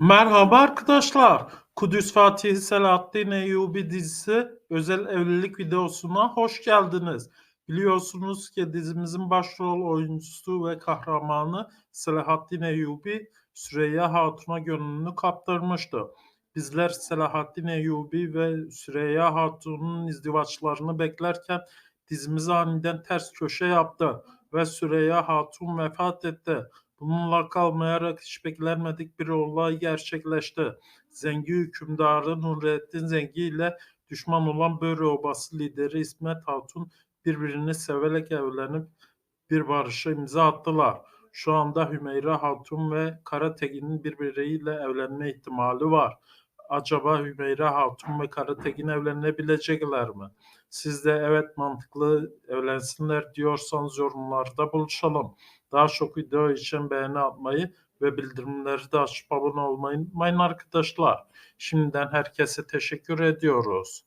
Merhaba arkadaşlar. Kudüs Fatih Selahattin Eyyubi dizisi özel evlilik videosuna hoş geldiniz. Biliyorsunuz ki dizimizin başrol oyuncusu ve kahramanı Selahattin Eyyubi Süreyya Hatun'a gönlünü kaptırmıştı. Bizler Selahattin Eyyubi ve Süreyya Hatun'un izdivaçlarını beklerken dizimiz aniden ters köşe yaptı ve Süreyya Hatun vefat etti. Bununla kalmayarak hiç beklenmedik bir olay gerçekleşti. Zengi hükümdarı Nurettin Zengi ile düşman olan Böre Obası lideri İsmet Hatun birbirini severek evlenip bir barışa imza attılar. Şu anda Hümeyra Hatun ve Karategin'in birbiriyle evlenme ihtimali var. Acaba Hümeyra Hatun ve Karategin evlenebilecekler mi? Siz de evet mantıklı evlensinler diyorsanız yorumlarda buluşalım. Daha çok video için beğeni atmayı ve bildirimleri de açıp abone olmayı unutmayın arkadaşlar. Şimdiden herkese teşekkür ediyoruz.